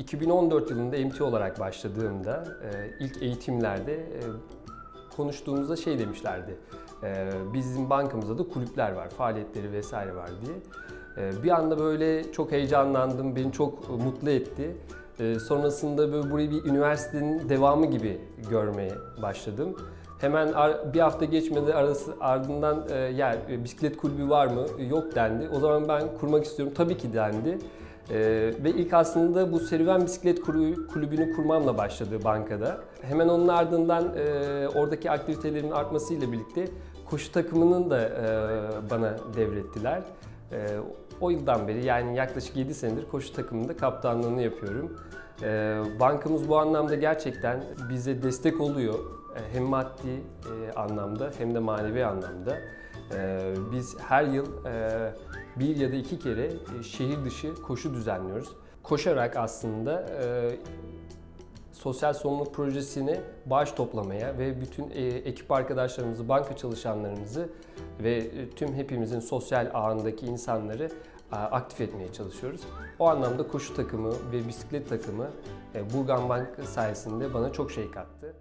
2014 yılında MT olarak başladığımda e, ilk eğitimlerde e, konuştuğumuzda şey demişlerdi. e, Bizim bankamızda da kulüpler var, faaliyetleri vesaire var diye. Bir anda böyle çok heyecanlandım, beni çok mutlu etti. Sonrasında böyle burayı bir üniversitenin devamı gibi görmeye başladım. Hemen bir hafta geçmedi arası ardından ya e, bisiklet kulübü var mı? Yok dendi. O zaman ben kurmak istiyorum. Tabii ki dendi. Ee, ve ilk aslında bu serüven bisiklet kulübü- kulübünü kurmamla başladı bankada. Hemen onun ardından e, oradaki aktivitelerimin artmasıyla birlikte koşu takımının da e, bana devrettiler. E, o yıldan beri yani yaklaşık 7 senedir koşu takımında kaptanlığını yapıyorum. E, bankamız bu anlamda gerçekten bize destek oluyor. E, hem maddi e, anlamda hem de manevi anlamda. E, biz her yıl e, bir ya da iki kere e, şehir dışı koşu düzenliyoruz. Koşarak aslında e, sosyal sorumluluk projesine bağış toplamaya ve bütün e, ekip arkadaşlarımızı, banka çalışanlarımızı ve e, tüm hepimizin sosyal ağındaki insanları e, aktif etmeye çalışıyoruz. O anlamda koşu takımı ve bisiklet takımı Burgan Bank sayesinde bana çok şey kattı.